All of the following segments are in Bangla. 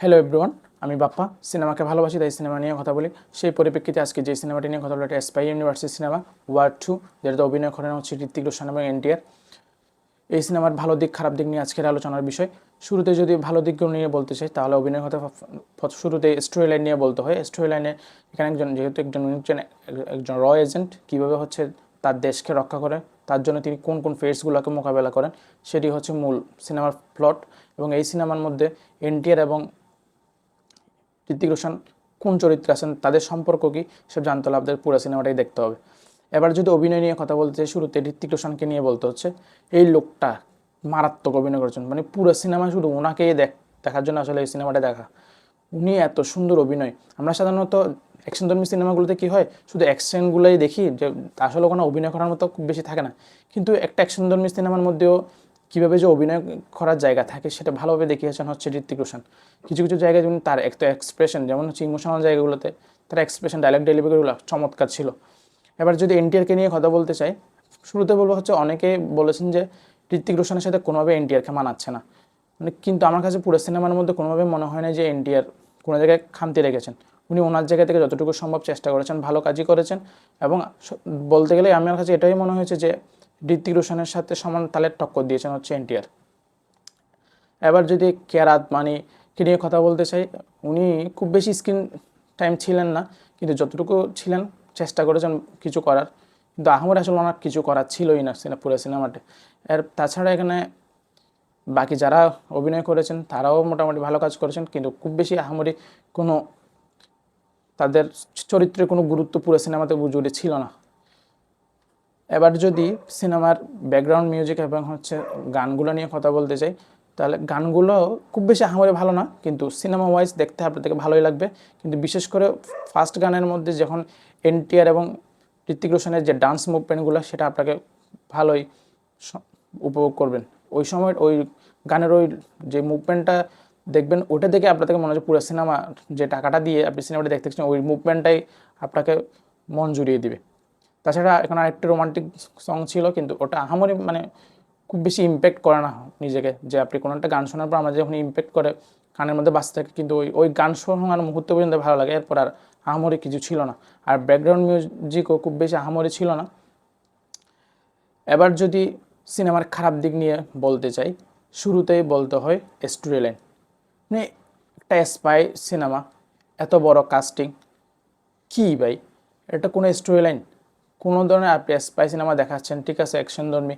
হ্যালো এভরিওয়ান আমি বাপ্পা। সিনেমাকে ভালোবাসি, তাই সিনেমা নিয়ে কথা বলি। সেই পরিপ্রেক্ষিতে আজকে যে সিনেমাটি নিয়ে কথা বলি এটা spy university cinema War two যেটাতে অভিনয় করেন হচ্ছে ঋত্বিক রোশন এবং এনটিআর। এই সিনেমার ভালো দিক, খারাপ দিক নিয়ে আজকের আলোচনার বিষয়। শুরুতে যদি ভালো দিকগুলো নিয়ে বলতে চাই, তাহলে অভিনয় কথা শুরুতে স্টোরি লাইন নিয়ে বলতে হয়। স্টোরি লাইনে এখানে একজন, যেহেতু একজন একজন র এজেন্ট কীভাবে হচ্ছে তার দেশকে রক্ষা করে, তার জন্য তিনি কোন কোন ফেসগুলোকে মোকাবেলা করেন, সেটি হচ্ছে মূল সিনেমার প্লট এবং এই সিনেমার মধ্যে এনটিআর এবং ঋতিক রোশন কোন চরিত্রে আছেন, তাদের সম্পর্ক কি সব জানতে হলে আপনাদের পুরো সিনেমাটাই দেখতে হবে। এবার যদি অভিনয় নিয়ে কথা বলতে চাই, শুরুতে ঋতিক রোশনকে নিয়ে বলতে হচ্ছে, এই লোকটা মারাত্মক অভিনয় করেছেন মানে পুরো সিনেমা শুধু ওনাকেই দেখ, দেখার জন্য আসলে এই সিনেমাটা দেখা। উনি এত সুন্দর অভিনয়। আমরা সাধারণত অ্যাকশন ধর্মী সিনেমাগুলোতে কী হয়, শুধু অ্যাকশনগুলোই দেখি যে, আসলে কোনো অভিনয় করার মতো খুব বেশি থাকে না। কিন্তু একটা অ্যাকশন ধর্মী সিনেমার মধ্যেও কীভাবে যে অভিনয় করার জায়গা থাকে সেটা ভালোভাবে দেখিয়েছেন হচ্ছে ঋত্বিক রোশন। কিছু কিছু জায়গায় যেমন তার একটা এক্সপ্রেশন যেমন হচ্ছে ইমোশনাল জায়গাগুলোতে তার এক্সপ্রেশন ডায়লগ ডেলিভারিগুলো চমৎকার ছিল। এবার যদি এনটিআরকে নিয়ে কথা বলতে চাই, শুরুতে বলব হচ্ছে অনেকে বলেছেন যে ঋত্বিক রোশনের সাথে কোনোভাবে এনটিআরকে মানাচ্ছে না। মানে কিন্তু আমার কাছে পুরো সিনেমার মধ্যে কোনোভাবে মনে হয় না যে এনটিআর কোনো জায়গায় খামতি রেখেছেন। উনি ওনার জায়গা থেকে যতটুকু সম্ভব চেষ্টা করেছেন, ভালো কাজই করেছেন এবং বলতে গেলে আমার কাছে এটাই মনে হয়েছে যে ঋত্বিক রোশনের সাথে সমান তালের টক্কর দিয়েছেন হচ্ছে এনটিআর। এবার যদি কেরাত মানিকে নিয়ে কথা বলতে চাই, উনি খুব বেশি স্ক্রিন টাইম ছিলেন না, কিন্তু যতটুকু ছিলেন, চেষ্টা করেছেন কিছু করার। কিন্তু আহমদ আসলে ওনার কিছু করার ছিলই না সিনেমা পুরো সিনেমাতে। এর তাছাড়া এখানে বাকি যারা অভিনয় করেছেন, তারাও মোটামুটি ভালো কাজ করেছেন, কিন্তু খুব বেশি আহামরি কোনো তাদের চরিত্রে কোনো গুরুত্ব পুরো সিনেমাতে জুড়ে ছিল না। এবার যদি সিনেমার ব্যাকগ্রাউন্ড মিউজিক এবং হচ্ছে গানগুলো নিয়ে কথা বলতে চাই, তাহলে গানগুলো খুব বেশি আহামরি ভালো না, কিন্তু সিনেমা ওয়াইজ দেখতে আপনাদেরকে ভালোই লাগবে। কিন্তু বিশেষ করে ফার্স্ট গানের মধ্যে যখন এনটিআর এবং ঋত্বিক রোশনের যে ডান্স মুভমেন্টগুলো সেটা আপনাকে ভালোই উপভোগ করবেন। ওই সময় ওই গানের ওই যে মুভমেন্টটা দেখবেন, ওটা দেখে আপনাদের মনে হচ্ছে পুরো সিনেমা যে টাকাটা দিয়ে আপনি সিনেমাটা দেখতে ওই মুভমেন্টটাই আপনাকে মন জুড়িয়ে দিবে। তাছাড়া এখানে আরেকটি রোমান্টিক সং ছিল, কিন্তু ওটা আহামরি মানে খুব বেশি ইম্প্যাক্ট করে না নিজেকে। যে আপনি কোনো একটা গান শোনার পর আমাদের যখন ইম্প্যাক্ট করে, কানের মধ্যে বাঁচতে থাকে, কিন্তু ওই ওই গান শোনার মুহূর্ত পর্যন্ত ভালো লাগে। এরপর আর আহামরি কিছু ছিল না। আর ব্যাকগ্রাউন্ড মিউজিকও খুব বেশি আহামরি ছিল না। এবার যদি সিনেমার খারাপ দিক নিয়ে বলতে চাই, শুরুতেই বলতে হয় স্টোরি লাইন মানে একটা স্পাই সিনেমা এত বড় কাস্টিং কী ভাই? এটা কোনো স্টোরি লাইন কোনো ধরনের আপনি স্পাই সিনেমা দেখাচ্ছেন, ঠিক আছে অ্যাকশন ধর্মী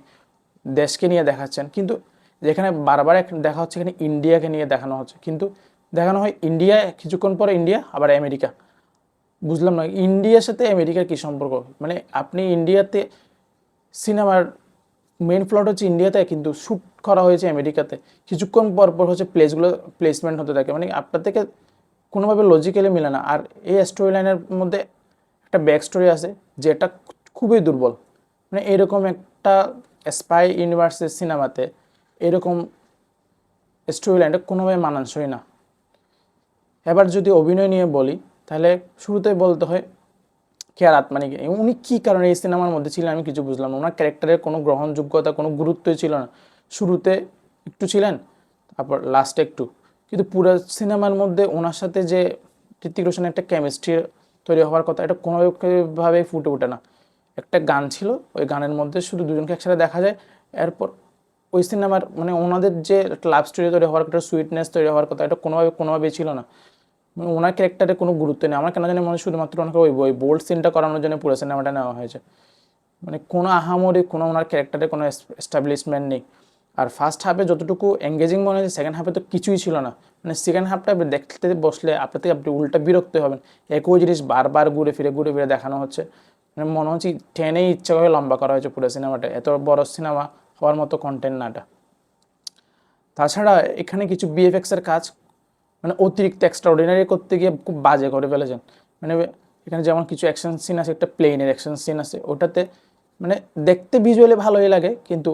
দেশকে নিয়ে দেখাচ্ছেন, কিন্তু যেখানে বারবার দেখা হচ্ছে এখানে ইন্ডিয়াকে নিয়ে দেখানো হচ্ছে, কিন্তু দেখানো হয় ইন্ডিয়া, কিছুক্ষণ পরে ইন্ডিয়া, আবার আমেরিকা। বুঝলাম না, ইন্ডিয়ার সাথে আমেরিকার কী সম্পর্ক? মানে আপনি ইন্ডিয়াতে সিনেমার মেন প্লট হচ্ছে ইন্ডিয়াতে, কিন্তু শ্যুট করা হয়েছে আমেরিকাতে। কিছুক্ষণ পর পর হচ্ছে প্লেসগুলো প্লেসমেন্ট হতে থাকে। মানে আপনার থেকে কোনোভাবে লজিক্যালি মিলে না। আর এই স্টোরি লাইনের মধ্যে একটা ব্যাক স্টোরি আছে, যেটা খুবই দুর্বল। মানে এরকম একটা স্পাই ইউনিভার্সের সিনেমাতে এরকম স্টোরি লাইনটা কোনোভাবে মানানসই না। এবার যদি অভিনয় নিয়ে বলি, তাহলে শুরুতেই বলতে হয় কেয়ারাত মানে কি? উনি কী কারণে এই সিনেমার মধ্যে ছিলেন আমি কিছু বুঝলাম না। ওনার ক্যারেক্টারের কোনো গ্রহণযোগ্যতা, কোনো গুরুত্বই ছিল না। শুরুতে একটু ছিলেন, তারপর লাস্টে একটু। কিন্তু পুরো সিনেমার মধ্যে ওনার সাথে যে ঋতিক রোশনের একটা কেমিস্ট্রি তৈরি হওয়ার কথা, এটা কোনোভাবে ফুটে ওঠে না। একটা গান ছিল, ওই গানের মধ্যে শুধু দুজনকে একসাথে দেখা যায়। এরপর ওই সিনেমার মানে ওনাদের যে লাভ স্টোরি তৈরি হওয়ার একটা সুইটনেস তৈরি হওয়ার কথা, এটা কোনোভাবে কোনোভাবেই ছিল না। মানে ওনার ক্যারেক্টারে কোনো গুরুত্ব নেই। আমার কেন জানি মনে হয় শুধুমাত্র ওনাকে ওই ওই বোল্ড সিনটা করানোর জন্য পুরো সিনেমাটা নেওয়া হয়েছে। মানে কোনো আহামরি, কোনো ওনার ক্যারেক্টারে কোনো এস্টাবলিশমেন্ট নেই। আর ফার্স্ট হাফে যতটুকু এঙ্গেজিং মনে হয়েছে সেকেন্ড হাফে তো কিছুই ছিল না। মানে সেকেন্ড হাফটা আপনি দেখতে বসলে আপনার থেকে আপনি উল্টা বিরক্ত হবেন। একই জিনিস বারবার ঘুরে ফিরে ঘুরে ফিরে দেখানো হচ্ছে। মানে মনে হচ্ছে টেনেই ইচ্ছা করে লম্বা করা হয়েছে পুরো সিনেমাটা। এত বড় সিনেমা হওয়ার মতো কন্টেন্ট নাটা তাছাড়া এখানে কিছু বিএফএক্সের কাজ মানে অতিরিক্ত এক্সট্রা অর্ডিনারি করতে গিয়ে খুব বাজে করে ফেলেছেন। মানে এখানে যেমন কিছু অ্যাকশন সিন আছে, একটা প্লেনের অ্যাকশন সিন আছে, ওটাতে মানে দেখতে ভিজুয়ালি ভালোই লাগে, কিন্তু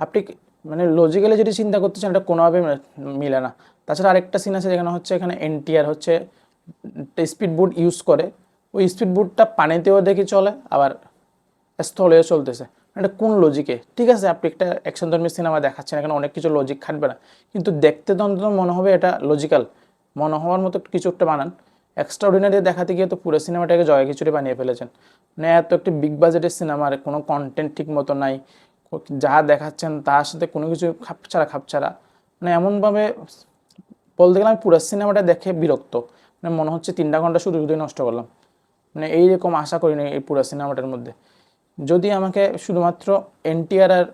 আপনি মানে লজিক্যালি যদি চিন্তা করতে চান, এটা কোনোভাবে মিলে না। তাছাড়া আরেকটা সিন আছে যেখানে হচ্ছে এখানে এনটিআর হচ্ছে স্পিড বোর্ড ইউজ করে। ওই স্পিড বোটটা পানিতেও দেখি চলে, আবার স্থলেও চলতেছে। এটা কোন লজিকে ঠিক আছে, আপনি একটা অ্যাকশন ধর্মী সিনেমা দেখাচ্ছেন, এখানে অনেক কিছু লজিক খাটবে না। কিন্তু দেখতে তো অন্তত মনে হবে এটা লজিক্যাল মনে হওয়ার মতো কিছু একটা বানান। এক্সট্রা অর্ডিনারি দেখাতে গিয়ে তো পুরো সিনেমাটাকে জয় খিচুড়ি বানিয়ে ফেলেছেন। মানে এত একটি বিগ বাজেটের সিনেমার কোনো কন্টেন্ট ঠিক মতো নাই। যা দেখাচ্ছেন তার সাথে কোনো কিছু খাপছাড়া খাপছাড়া। মানে এমনভাবে বলতে গেলে আমি পুরো সিনেমাটা দেখে বিরক্ত। মানে মনে হচ্ছে তিনটা ঘণ্টা শুধু শুধুই নষ্ট করলাম। মানে এইরকম আশা করিনি এই পুরো সিনেমাটার মধ্যে। যদি আমাকে শুধুমাত্র এনটিআর আর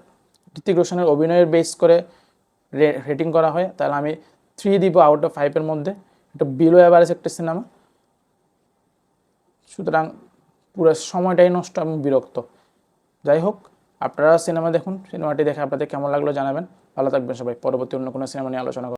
ঋতিক রোশনের অভিনয়ের বেস করে রেটিং করা হয়, তাহলে আমি থ্রি দিব আউট অফ ফাইভের মধ্যে। এটা বিলো অ্যাভারেজ একটা সিনেমা। সুতরাং পুরো সময়টাই নষ্ট, আমি বিরক্ত। যাই হোক, আপনারা সিনেমা দেখুন, সিনেমাটি দেখে আপনাদের কেমন লাগল জানাবেন। ভালো থাকবেন সবাই। পরবর্তী অন্য কোনো সিনেমা নিয়ে আলোচনা